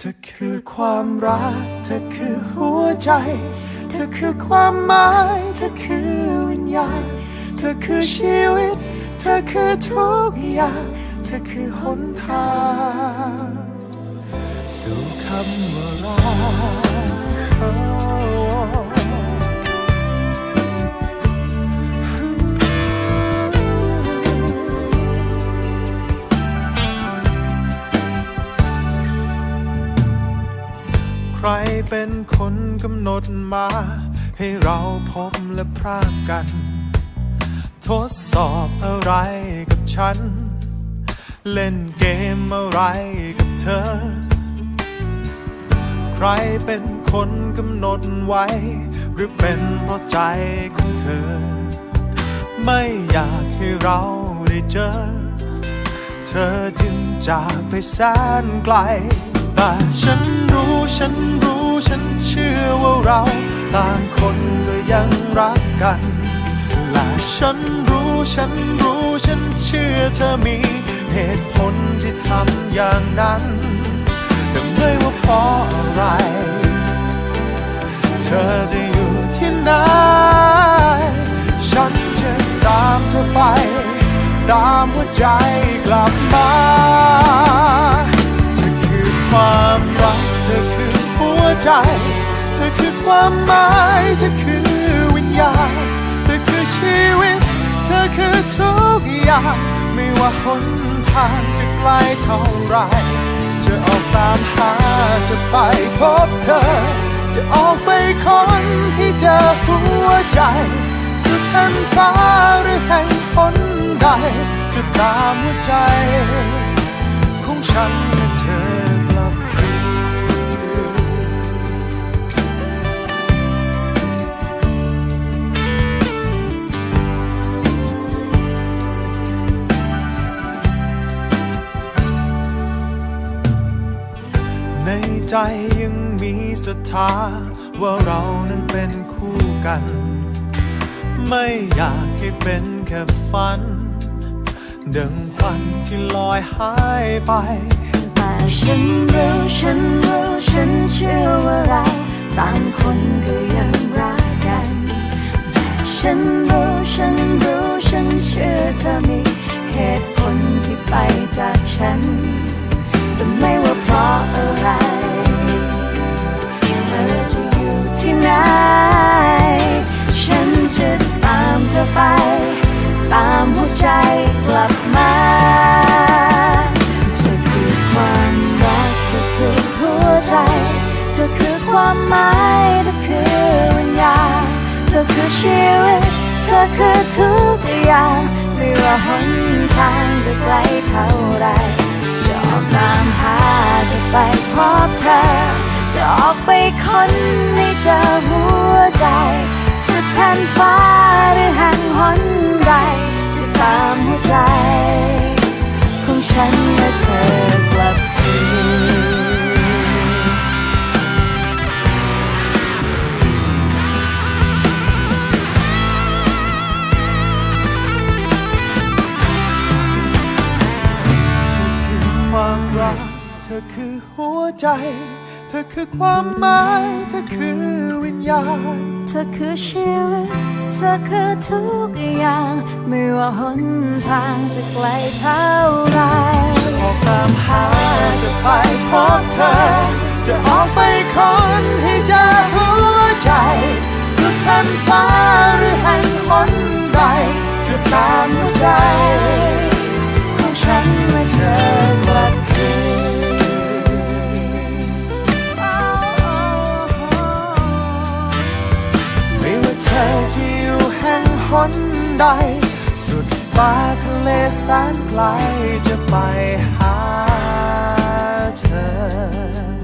เธอคือความรัก เธอคือหัวใจ เธอคือความหมาย เธอคือวิญญาณ เธอคือชีวิต เธอคือทุกอย่าง เธอคือหนทางสู่คำว่ารัก เป็นคนกำหนดมา ให้เราพบและพรากกัน ทดสอบอะไรกับฉัน เล่นเกมอะไรกับเธอ ใครเป็นคนกำหนดไว้ หรือเป็นเพราะใจของเธอ ไม่อยากให้เราได้เจอ เธอจึงจากไปแสนไกล แต่ฉันรู้ฉันรู้ ฉันเชื่อว่าเราต่างคนก็ยังรักกัน และฉันรู้ฉันรู้ฉันเชื่อเธอมีเหตุผลที่ทำอย่างนั้น แต่ไม่ว่าเพราะอะไร เธอจะอยู่ที่ไหน ฉันจะตามเธอไป ตามหัวใจกลับมาเธอคือความ ใจ เธอคือความหมายเธอคือวิญญาณ เธอคือชีวิต เธอคือทุกอย่าง ไม่ว่าหนทางจะไกลเท่าไรจะออกตามหาจะไปพบเธอ จะออกไปค้นให้เจอหัวใจ สุดแผ่นฟ้าหรือแห่งหนใด จะตามหัวใจ ของฉันและเธอ ใจยังมีศรัทธาว่าเรานั้นเป็นคู่กัน ไม่อยากให้เป็นแค่ฝัน ดังควันที่ลอยหายไป แต่ฉันรู้ฉันรู้ฉันเชื่อว่าเราต่างคนก็ยังรักกัน ฉันรู้ฉันรู้ฉันเชื่อเธอมีเหตุผลที่ไปจากฉัน ความหมายเธอคือวิญญาณเธอคือชีวิต เธอคือทุกอย่างไม่ว่าหนทางจะไกลเท่าไรจะออกตามหาจะไปพบเธอ จะออกไปค้นให้เจอหัวใจ สุดแผ่นฟ้าหรือแห่งหน อคือหัวใจ เธอคือความหมาย เธอคือวิญญาณ เธอคือชีวิต เธอคือทุกอย่าง ไม่ว่าหนทางจะไกลเท่าไรออกตามหา จะไปพบเธอ จะออกไปค้นให้เจอหัวใจ สุดแผ่นฟ้า คนใด สุดฟ้าทะเลแสนไกลจะไปหาเธอ